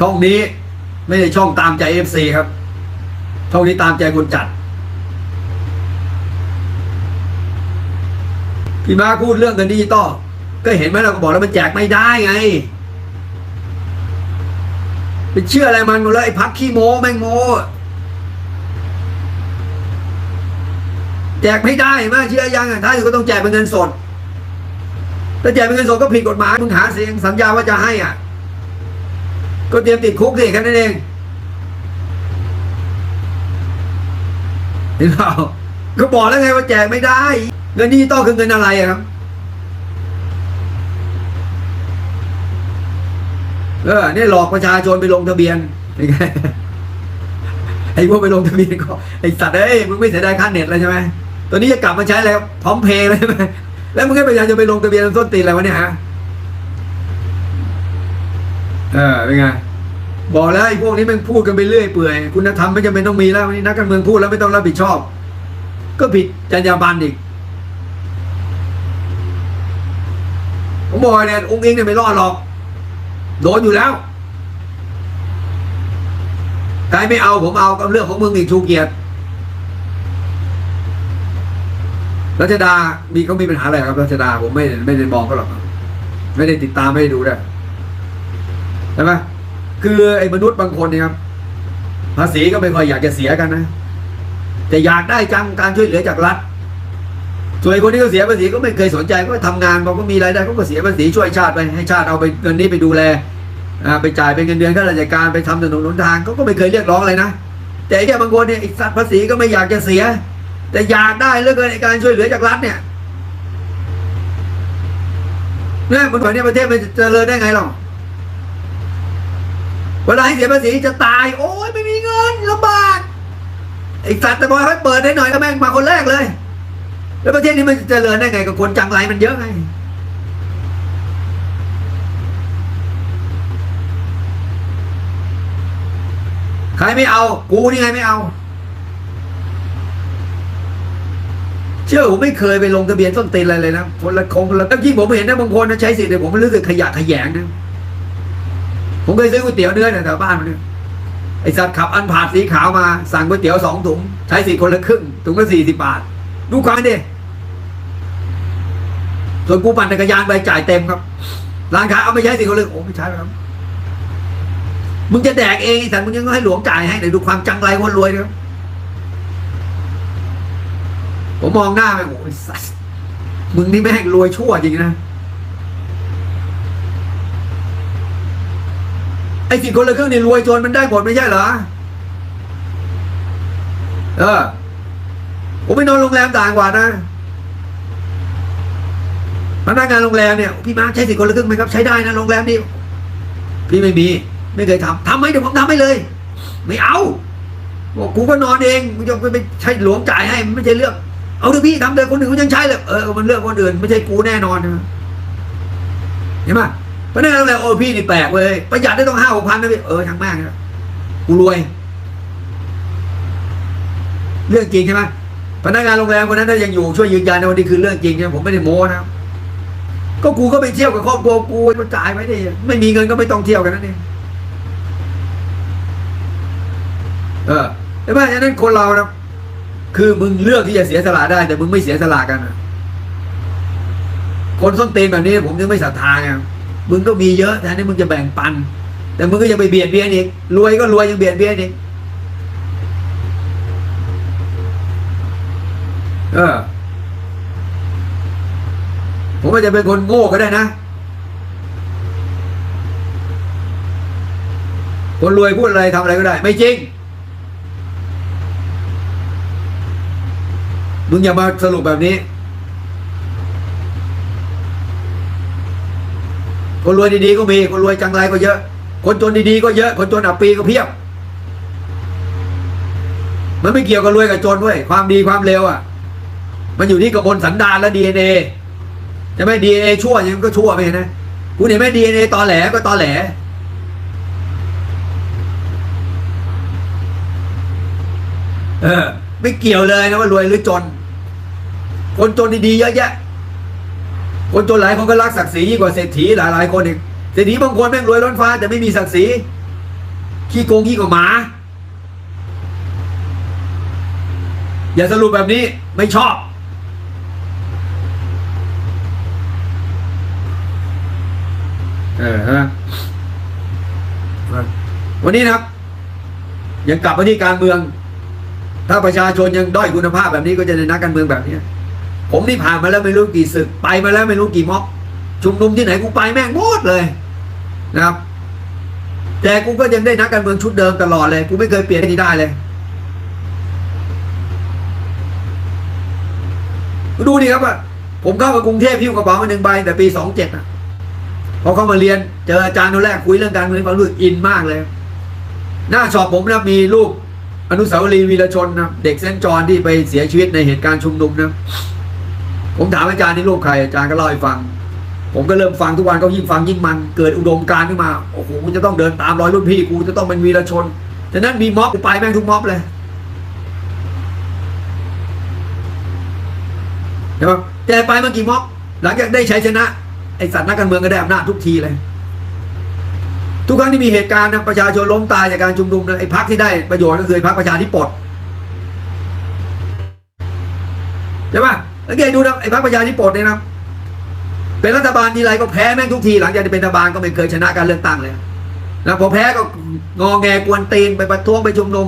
ช่องนี้ไม่ใช่ช่องตามใจเอฟซีครับ ช่องนี้ตามใจคนจัด พี่มาพูดเรื่องเงินดิจิตอลก็เห็นไหมเราก็บอกแล้วมันแจกไม่ได้ไงไปเชื่ออะไรมันหมดเลยไอ้พักขี้โม้แม่งโม้แจกไม่ได้ไหมเชื่อยังถ้าอยู่ก็ต้องแจกเป็นเงินสดถ้าแจกเป็นเงินสดก็ผิดกฎหมายมึงหาเสียงสัญญาว่าจะให้อะ ก็เตรียมติดคุกสิแค่นั้นเองเห็นเปล่าก็บอกแล้วไงว่าแจกไม่ได้เงินดิจิตอลคือเงินอะไรอะครับเออเนี่ยหลอกประชาชนไปลงทะเบียนยังไงไอ้พวกไปลงทะเบียนก็ไอ้สัตว์เอ้ยมึงไม่เสียดายค่าเน็ตเลยใช่ไหมตัวนี้จะกลับมาใช้แล้วพร้อมเพย์เลยใช่ไหมแล้วมึงให้ประชาชนไปลงทะเบียนต้นตีนอะไรวะเนี่ยฮะเออเป็นไง บอกแล้วไอ้พวกนี้มันพูดกันไปเรื่อยเปื่อย คุณธรรมไม่จำเป็นต้องมีแล้วนนี้นักการเมืองพูดแล้วไม่ต้องรับผิดชอบ ก็ผิดจรรยาบรรณอีกผมบอกเนี่ยองค์เองเนี่ยไม่รอดหรอก โดนอยู่แล้วใครไม่เอาผมเอากับเรื่องของมึงอีกชูเกียรติรัชดา มีเขามีปัญหาอะไรครับรัชดาผมไม่ไม่ได้มองเขาหรอก ไม่ได้ติดตามไม่ได้ดูด้วยใช่ไหม คือไอ้มนุษย์บางคนเนี่ยครับภาษีก็ไม่ค่อยอยากจะเสียกันนะแต่อยากได้จังการช่วยเหลือจากรัฐส่วนคนที่เขาเสียภาษีก็ไม่เคยสนใจก็ทำงานพอก็มีรายได้เขาก็เสียภาษีช่วยชาติไปให้ชาติเอาไปเงินนี้ไปดูแลไปจ่ายเป็นเงินเดือนข้าราชการไปทำถนนหนทางเขาก็ไม่เคยเรียกร้องอะไรนะแต่ไอ้บางคนเนี่ยไอ้สัตว์ภาษีก็ไม่อยากจะเสีย แต่อยากได้เหลือเกินในการช่วยเหลือจากรัฐเนี่ยเนี่ยมันแบบนี้ประเทศมันจะเจริญได้ไงหรอก เวลาให้เสียภาษีจะตาย โอ้ยไม่มีเงินลำบากไอ้สัตว์แต่พอให้เปิดให้หน่อยก็แม่งมาคนแรกเลย แล้วประเทศนี้มันจะเจริญได้ไงกับคนจังไรมันเยอะไงใครไม่เอา กูนี่ไงไม่เอา เชื่อผมไม่เคยไปลงทะเบียนต้นตีนอะไรเลยนะคนละคงคนละตั้งยิ่งผมเห็นนะบางคนนะใช้สิทธิ์เนี่ยผมรู้สึกขยะขยงนะ ผมเคยซื้อก๋วยเตี๋ยวเนื้อเนี่ยแถวบ้านมันเนี่ยไอสัตว์ขับอันผาดสีขาวมาสั่งก๋วยเตี๋ยวสองถุงใช้สิทธิ์คนละครึ่งถุงละสี่สิบบาท ดูความดิส่วนกูปั่นจักรยานไปจ่ายเต็มครับร้านค้าเอาไม่ใช้สิเขาเลยโอ้ไม่ใช่ครับมึงจะแดกเองไอ้สัตว์มึงยังให้หลวงจ่ายให้ไหนดูความจังไรคนรวยนะครับผมมองหน้าไปโอ้ยสัตว์มึงนี่แม่งรวยชั่วจริงนะ ไอ้สิคนละครึ่งนี่รวยจนมันได้หมดไม่ใช่เหรอ เออผมไปนอนโรงแรมต่างจังหวัดนะพนักงานโรงแรมเนี่ยพี่มาใช้สิทธิ์คนละครึ่งไหมครับใช้ได้นะโรงแรมนี่พี่ไม่มีไม่เคยทำทำไหมเดี๋ยวผมทำให้เลย ไม่เอาบอกกูก็นอนเองมึงจะไปใช้หลวงจ่ายให้มันไม่ใช่เรื่องเอาเถอะพี่ทำเลยคนอื่นเขายังใช้เลยเออมันเรื่องคนอื่น ไม่ใช่กูแน่นอนนะเห็นไหม พนักงานโรงแรมโอ้พี่นี่แปลกเลยประหยัดได้ต้องห้าหกพันนะพี่เออช่างแม่งนะกูรวย เรื่องจริงใช่ไหมพนักงานโรงแรมคนนั้นถ้ายังอยู่ช่วยยืนยันนะวันนี้คือเรื่องจริงใช่ไหมผมไม่ได้โม้นะก็กูก็ไปเที่ยวกับครอบครัวกูมันจ่ายไปดิไม่มีเงินก็ไม่ต้องเที่ยวกันนั่นเองเออแต่ว่าฉะนั้นคนเรานะคือมึงเลือกที่จะเสียสละได้ แต่มึงไม่เสียสละกันนะคนส้นตีนแบบนี้ ผมยังไม่ศรัทธาไง มึงก็มีเยอะแทนที่มึงจะแบ่งปัน แต่มึงก็ยังไปเบียดเบียนอีกรวยก็รวยยังเบียดเบียนอีกเออผมอาจจะเป็นคนโง่ก็ได้นะ คนรวยพูดอะไรทำอะไรก็ได้ ไม่จริง มึงอย่ามาสรุปแบบนี้ คนรวยดีๆก็มีคนรวยจังไรก็เยอะ คนจนดีๆก็เยอะ คนจนอับปีก็เพียบ มันไม่เกี่ยวกับรวยกับจนด้วยความดีความเลวอะ มันอยู่ที่กระบวนสันดานและดีเอ็นเอจะไม่ดีเอชั่วยังก็ชั่วไปนะคุณเห็นไหมดีเอตอแหลก็ตอแหลเออไม่เกี่ยวเลยนะว่ารวยหรือจน คนจนดีๆเยอะแยะ คนจนหลายคนก็รักศักดิ์ศรียิ่งกว่าเศรษฐีหลายๆคนอีกเศรษฐีบางคนแม่งรวยล้นฟ้า แต่ไม่มีศักดิ์ศรีขี้โกงขี้กับหมา อย่าสรุปแบบนี้ไม่ชอบ เออฮะวันนี้นะครับ ยังกลับมาที่การเมือง ถ้าประชาชนยังด้อยคุณภาพแบบนี้ก็จะได้นักการเมืองแบบนี้ ผมนี่ผ่านมาแล้วไม่รู้กี่ศึกไปมาแล้วไม่รู้กี่ม็อบชุมนุมที่ไหนกูไปแม่งหมดเลยนะครับ แต่กูก็ยังได้นักการเมืองชุดเดิมตลอดเลย กูไม่เคยเปลี่ยนที่ได้เลยดูดิครับว่าผมเข้ามากรุงเทพพิ้วกระเป๋ามาหนึ่งใบแต่ปีสองเจ็ดอะพอเข้ามาเรียนเจออาจารย์คนแรกคุยเรื่องการเมืองฟังรู้อินมากเลย หน้าชอบผมนะมีรูปอนุสาวรีย์วีรชนนะเด็กเซนจอห์นที่ไปเสียชีวิตในเหตุการณ์ชุมนุมนะ ผมถามอาจารย์นี่รูปใครอาจารย์ก็เล่าให้ฟัง ผมก็เริ่มฟังทุกวันก็ยิ่งฟังยิ่งมันเกิดอุดมการณ์ขึ้นมาโอ้โหกูจะต้องเดินตามรอยรุ่นพี่กูจะต้องเป็นวีรชนฉะนั้นมีม็อบกูไปแม่งทุกม็อบเลยใช่ไหมแต่ไปมากี่ม็อบหลังจากได้ใชัยชนะ ไอสัตว์นักการเมืองก็ได้อำนาจทุกทีเลย ทุกครั้งที่มีเหตุการณ์นะประชาชนล้มตายจากการชุมนุมนะไอ้พักที่ได้ประโยชน์ก็คือพักประชาธิปไตยใช่ปะ แล้วแกดูนะไอ้พักประชาธิปไตยเนี่ยนะเป็นรัฐบาลทีไรก็แพ้แม่งทุกทีหลังจากที่เป็นรัฐบาลก็ไม่เคยชนะการเลือกตั้งเลยนะพอแพ้ก็งอแงกวนตีนไปประท้วงไปชุมนุม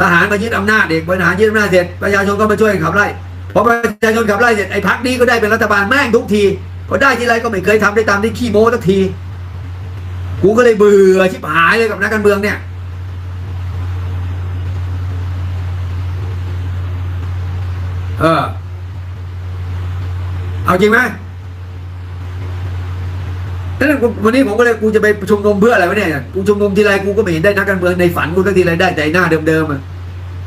ทหารมายึดอำนาจเด็กบริหารยึดอำนาจเสร็จประชาชนก็มาช่วยขับไล่พอประชาชนขับไล่เสร็จไอ้พักนี้ก็ได้เป็นรัฐบาลแม่งทุกทีพอได้ทีไรก็ไม่เคยทำได้ตามที่ขี้โม้สักทีกูก็เลยเบื่อชิบหายเลยกับนักการเมืองเนี่ยเออ เอาจริงไหมนั่นวันนี้ผมก็เลยกูจะไปชุมนุมเพื่ออะไรวะเนี่ยกูชุมนุมทีไรกูก็ไม่เห็นได้นักการเมืองในฝันกูสักทีไรได้แต่หน้าเดิมๆอะ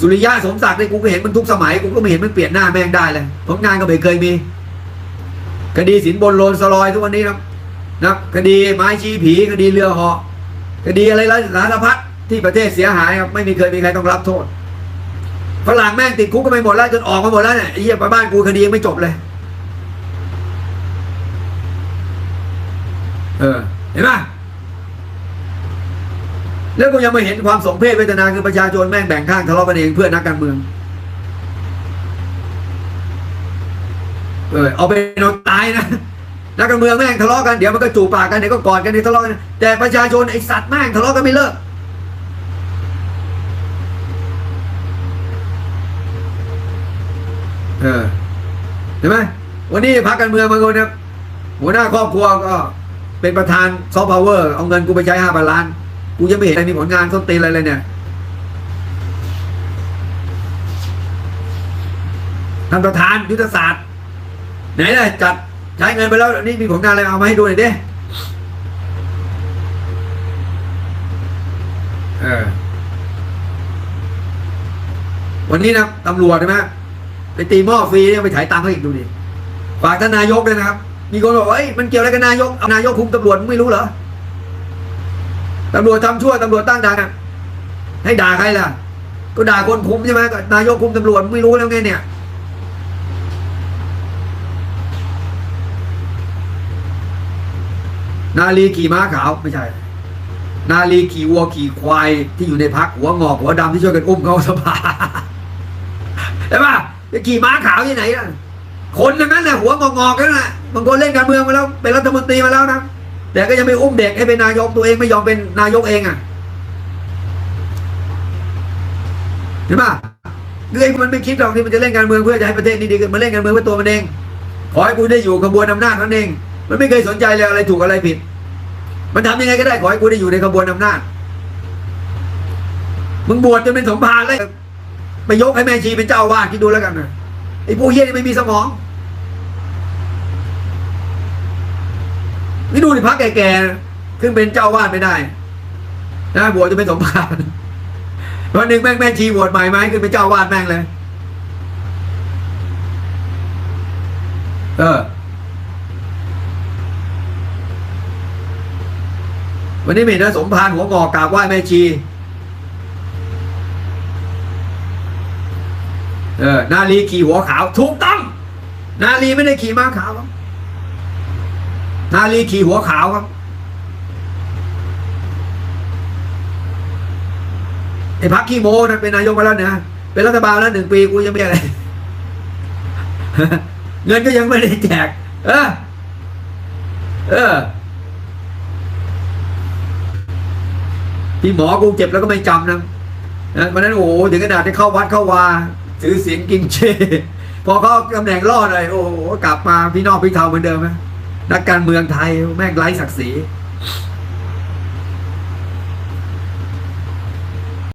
สุริยะสมศักดิ์เนี่ยกูก็เห็นมันทุกสมัยกูก็ไม่เห็นมันเปลี่ยนหน้าแม่งได้เลยผลงานก็ไม่เคยมี คดีสินบนโลนสลอยทุกวันนี้ครับนะคดีไม้ชี้ผีคดีเรือเหาะคดีอะไรสารพัดที่ประเทศเสียหายครับไม่มีเคยมีใครต้องรับโทษฝรั่งแม่งติดคุกก็ไม่หมดแล้วจนออกมาหมดแล้วเนี่ยไอ้เหี้ยไปบ้านกูคดียังไม่จบเลย ออเห็นไหมแล้วกูยังไม่เห็นความสมเพศเวทนาคือประชาชนแม่งแบ่งข้างทะเลาะกันเองเพื่อนักการเมือง เออเอาไปนอนตายนะนักการเมืองแม่งทะเลาะกันเดี๋ยวมันก็จูบปากกันเดี๋ยวก็กอดกันเดี๋ยวทะเลาะกันแต่ประชาชนไอสัตว์แม่งทะเลาะกันไม่เลิกเออเห็นไหมวันนี้พักการเมืองบางคนเนี่ยหัวหน้าครอบครัวก็ เป็นประธานซอฟต์พาวเวอร์เอาเงินกูไปใช้ห้าพันล้าน กูยังไม่เห็นอะไรมีผลงานต้นตีนอะไรเลยเนี่ย ท่านประธานยุทธศาสตร์ ไหนเล่ะจัดใช้เงินไปแล้วนี่มีผลงานอะไรเอามาให้ดูหน่อยดิเออวันนี้นะตำรวจใช่ไหมไปตีหม้อฟรีเนี่ยไปถ่ายตังค์เขาอีกดูดิฝากท่านนายกด้วยนะครับ มีคนบอกว่าเอ้มันเกี่ยวอะไรกับนายกเอานายกคุมตำรวจไม่รู้เหรอตำรวจทำชั่วตำรวจตั้งด่านให้ด่าใครล่ะ ก็ด่าคนคุมใช่ไหมก็นายกคุมตำรวจไม่รู้แล้วไงเนี่ยนาลีขี่ม้าขาวไม่ใช่ นาลีขี่วัวขี่ควายที่อยู่ในพักหัวงอกหัวดำที่ช่วยกันอุ้มเขาสภาใช่ปะจะขี่ม้าขาวที่ไหนล่ะคนทั้งนั้นแหละหัวงอกๆกันแหละ บางคนเล่นการเมืองมาแล้วเป็นรัฐมนตรีมาแล้วนะแต่ก็ยังไม่อุ้มเด็กให้เป็นนายกตัวเองไม่ยอมเป็นนายกเองอะเห็นปะคือไอ้มันไม่คิดหรอกที่มันจะเล่นการเมืองเพื่อจะให้ประเทศนี้ดีขึ้นมันเล่นการเมืองเพื่อตัวมันเองขอให้กูได้อยู่ขบวนอำนาจนั่นเอง มันไม่เคยสนใจเลยอะไรถูกอะไรผิด มันทำยังไงก็ได้ขอให้กูได้อยู่ในขบวนอำนาจมึงบวชจนเป็นสมภารเลยไปยกให้แม่ชีเป็นเจ้าอาวาสคิดดูแล้วกันนะไอ้พวกเฮี้ยนี่ไม่มีสมอง นี่ดูดิพักแก่ๆขึ้นเป็นเจ้าวาสไม่ได้นะบวชจะเป็นสมภารวันหนึ่งแม่งแม่ชีบวชใหม่ไหมขึ้นเป็นเจ้าวาสแม่งเลย เออ วันนี้ม่เห็นนะสมภารหัวงอกราบไหว้แม่ชี เออ นาลีขี่หัวขาวถูกต้อง นาลีไม่ได้ขี่ม้าขาวครับ นาลีขี่หัวขาวครับ ไอ้พักขี้โม้นะเป็นนายกมาแล้วเนี่ยเป็นรัฐบาลแล้วหนึ่งปีกูยังไม่อะไร เงินก็ยังไม่ได้แจก เออ เออพี่หมอกูเจ็บแล้วก็ไม่จำนะนะวันนั้นโอ้โหถึงขนาดที่เข้าวัดเข้าวาถือเสียงกิงเชพอเขาตำแหน่งรอดเลยโอ้โหกลับมาพี่นอกพี่เทาเหมือนเดิมไหม นักการเมืองไทยแม่งไร้ศักดิ์ศรี